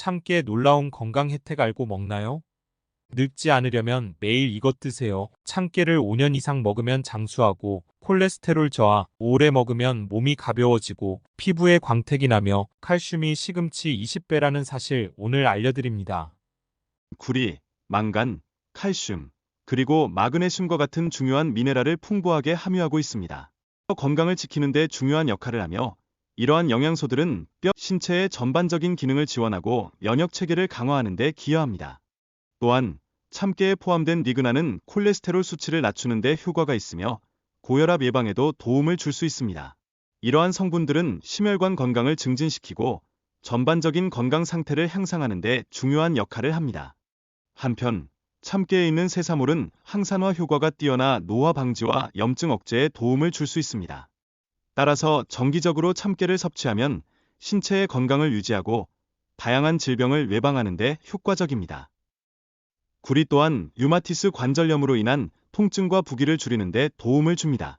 참깨의 놀라운 건강 혜택 알고 먹나요? 늙지 않으려면 매일 이것 드세요. 참깨를 5년 이상 먹으면 장수하고 콜레스테롤 저하, 오래 먹으면 몸이 가벼워지고 피부에 광택이 나며 칼슘이 시금치 20배라는 사실 오늘 알려드립니다. 구리, 망간, 칼슘, 그리고 마그네슘과 같은 중요한 미네랄을 풍부하게 함유하고 있습니다. 건강을 지키는 데 중요한 역할을 하며 이러한 영양소들은 뼈, 신체의 전반적인 기능을 지원하고 면역 체계를 강화하는 데 기여합니다. 또한 참깨에 포함된 리그나는 콜레스테롤 수치를 낮추는 데 효과가 있으며 고혈압 예방에도 도움을 줄 수 있습니다. 이러한 성분들은 심혈관 건강을 증진시키고 전반적인 건강 상태를 향상하는 데 중요한 역할을 합니다. 한편 참깨에 있는 세사물은 항산화 효과가 뛰어나 노화 방지와 염증 억제에 도움을 줄 수 있습니다. 따라서 정기적으로 참깨를 섭취하면 신체의 건강을 유지하고 다양한 질병을 예방하는 데 효과적입니다. 구리 또한 류마티스 관절염으로 인한 통증과 부기를 줄이는 데 도움을 줍니다.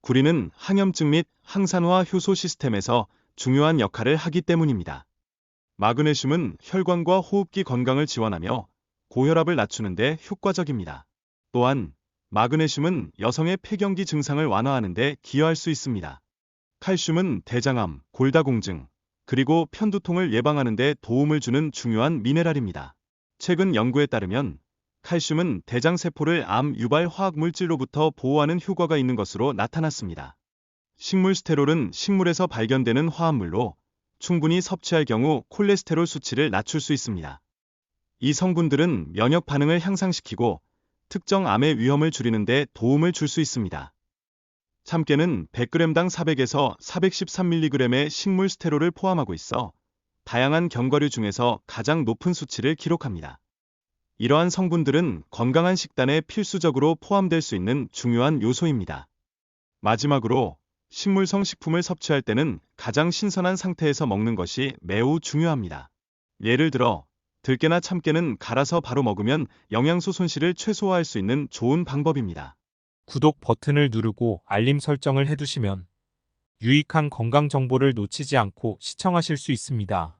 구리는 항염증 및 항산화 효소 시스템에서 중요한 역할을 하기 때문입니다. 마그네슘은 혈관과 호흡기 건강을 지원하며 고혈압을 낮추는 데 효과적입니다. 또한 마그네슘은 여성의 폐경기 증상을 완화하는 데 기여할 수 있습니다. 칼슘은 대장암, 골다공증, 그리고 편두통을 예방하는 데 도움을 주는 중요한 미네랄입니다. 최근 연구에 따르면 칼슘은 대장세포를 암 유발 화학 물질로부터 보호하는 효과가 있는 것으로 나타났습니다. 식물 스테롤은 식물에서 발견되는 화합물로 충분히 섭취할 경우 콜레스테롤 수치를 낮출 수 있습니다. 이 성분들은 면역 반응을 향상시키고 특정 암의 위험을 줄이는 데 도움을 줄 수 있습니다. 참깨는 100g당 400에서 413mg의 식물 스테롤을 포함하고 있어 다양한 견과류 중에서 가장 높은 수치를 기록합니다. 이러한 성분들은 건강한 식단에 필수적으로 포함될 수 있는 중요한 요소입니다. 마지막으로 식물성 식품을 섭취할 때는 가장 신선한 상태에서 먹는 것이 매우 중요합니다. 예를 들어 들깨나 참깨는 갈아서 바로 먹으면 영양소 손실을 최소화할 수 있는 좋은 방법입니다. 구독 버튼을 누르고 알림 설정을 해두시면 유익한 건강 정보를 놓치지 않고 시청하실 수 있습니다.